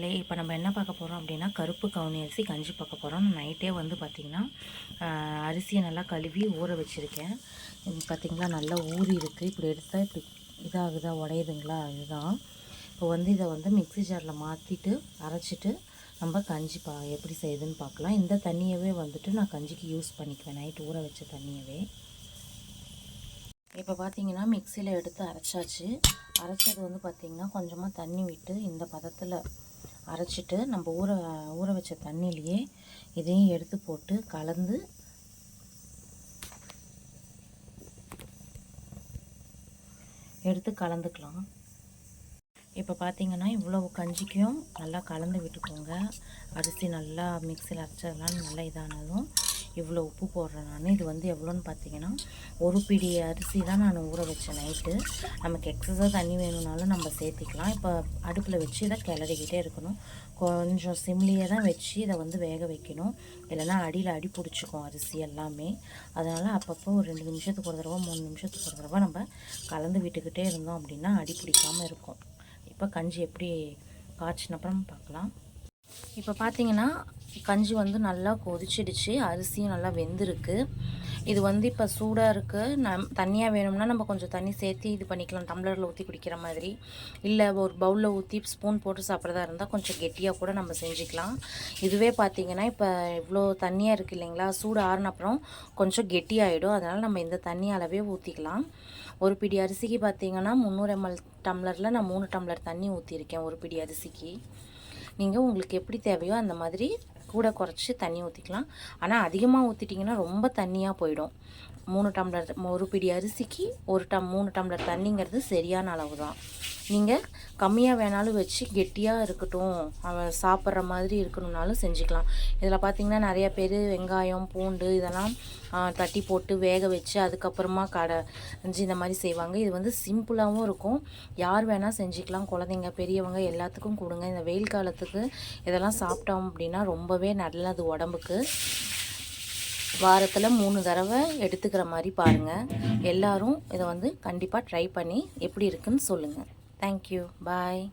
மக்களே இப்போ நம்ம என்ன பார்க்க போகிறோம் அப்படின்னா கருப்பு கவுனி அரிசி கஞ்சி பார்க்க போகிறோம் நைட்டே வந்து பார்த்திங்கன்னா அரிசியை நல்லா கழுவி ஊற வச்சுருக்கேன். பார்த்திங்களா நல்லா ஊறி இருக்குது இப்படி எடுத்தால் இப்படி இதாகுதா? உடையுதுங்களா? இதுதான். இப்போ வந்து இதை வந்து மிக்ஸி ஜாரில் மாற்றிட்டு அரைச்சிட்டு நம்ம கஞ்சி பா எப்படி செய்யுதுன்னு பார்க்கலாம். இந்த தண்ணியவே வந்துட்டு நான் கஞ்சிக்கு யூஸ் பண்ணிக்குவேன். நைட் ஊற வச்ச தண்ணியவே. இப்போ பார்த்தீங்கன்னா மிக்சியில் எடுத்து அரைச்சாச்சு. அரைச்சது வந்து பார்த்திங்கன்னா கொஞ்சமாக தண்ணி விட்டு இந்த பதத்தில் அரைச்சிட்டு நம்ம ஊற ஊற வச்ச தண்ணியிலையே இதையும் எடுத்து போட்டு கலந்து எடுத்து கலந்துக்கலாம். இப்போ பார்த்தீங்கன்னா இவ்வளோ கஞ்சிக்கும் நல்லா கலந்து விட்டுக்கோங்க. அரிசி நல்லா மிக்சியில் அரைச்சதெல்லாம் நல்லா இதானதும் இவ்வளோ உப்பு போடுறேன் நான். இது வந்து எவ்வளோன்னு பார்த்தீங்கன்னா ஒரு பிடி அரிசி தான் நான் ஊற வச்சேன் நைட்டு. நமக்கு எக்ஸஸாக தண்ணி வேணும்னாலும் நம்ம சேர்த்திக்கலாம். இப்போ அடுப்பில் வச்சு இதை கிளறிக்கிட்டே இருக்கணும். கொஞ்சம் சிம்லியே தான் வச்சு இதை வந்து வேக வைக்கணும். இல்லைன்னா அடியில் அடி பிடிச்சிக்கும் அரிசி எல்லாமே. அதனால் அப்பப்போ ஒரு ரெண்டு நிமிஷத்துக்கு ஒரு தடவை மூணு நிமிஷத்துக்கு ஒரு தடவை நம்ம கலந்து விட்டுக்கிட்டே இருந்தோம் அப்படின்னா அடி பிடிக்காமல் இருக்கும். இப்போ கஞ்சி எப்படி காய்ச்சினப்புறம் பார்க்கலாம். இப்போ பார்த்தீங்கன்னா கஞ்சி வந்து நல்லா கொதிச்சிடுச்சு. அரிசியும் நல்லா வெந்திருக்கு. இது வந்து இப்போ சூடாக இருக்குது நம் தண்ணியாக வேணும்னா நம்ம கொஞ்சம் தண்ணி சேர்த்து இது பண்ணிக்கலாம். டம்ளரில் ஊற்றி குடிக்கிற மாதிரி. இல்லை ஒரு பவுலில் ஊற்றி ஸ்பூன் போட்டு சாப்பிட்றதா இருந்தால் கொஞ்சம் கெட்டியாக கூட நம்ம செஞ்சுக்கலாம். இதுவே பார்த்திங்கன்னா இப்போ இவ்வளோ தண்ணியாக இருக்குது இல்லைங்களா? சூடு ஆறுன அப்புறம் கொஞ்சம் கெட்டியாகிடும் அதனால் நம்ம இந்த தண்ணி அளவே ஊற்றிக்கலாம் ஒரு பிடி அரிசிக்கு பார்த்தீங்கன்னா முந்நூறு எம்எல் டம்ளரில் நான் மூணு டம்ளர் தண்ணி ஊற்றிருக்கேன் ஒரு பிடி அரிசிக்கு. நீங்கள் உங்களுக்கு எப்படி தேவையோ அந்த மாதிரி கூட குறைச்சி தண்ணி ஊற்றிக்கலாம் ஆனால் அதிகமாக ஊற்றிட்டிங்கன்னா ரொம்ப தண்ணியாக போயிடும். மூணு டம்ளர் ஒரு பிடி அரிசிக்கு ஒரு டம் மூணு டம்ளர் தண்ணிங்கிறது சரியான அளவு தான் நீங்கள் கம்மியாக வேணாலும் வச்சு கெட்டியாக இருக்கட்டும். அவன் சாப்பிட்ற மாதிரி இருக்கணும்னாலும் செஞ்சுக்கலாம். இதில் பார்த்தீங்கன்னா நிறைய பேர் வெங்காயம் பூண்டு இதெல்லாம் தட்டி போட்டு வேக வச்சு அதுக்கப்புறமா கடை செஞ்சு இந்த மாதிரி செய்வாங்க. இது வந்து சிம்பிளாகவும் இருக்கும். யார் வேணால் செஞ்சுக்கலாம். குழந்தைங்க பெரியவங்க எல்லாத்துக்கும் கொடுங்க. இந்த வெயில் காலத்துக்கு இதெல்லாம் சாப்பிட்டோம் அப்படின்னா ரொம்பவே நல்லது உடம்புக்கு. வாரத்தில் மூணு தடவை எடுத்துக்கிற மாதிரி பாருங்கள் எல்லோரும் இதை வந்து கண்டிப்பாக ட்ரை பண்ணி எப்படி இருக்குன்னு சொல்லுங்கள் Thank you. Bye.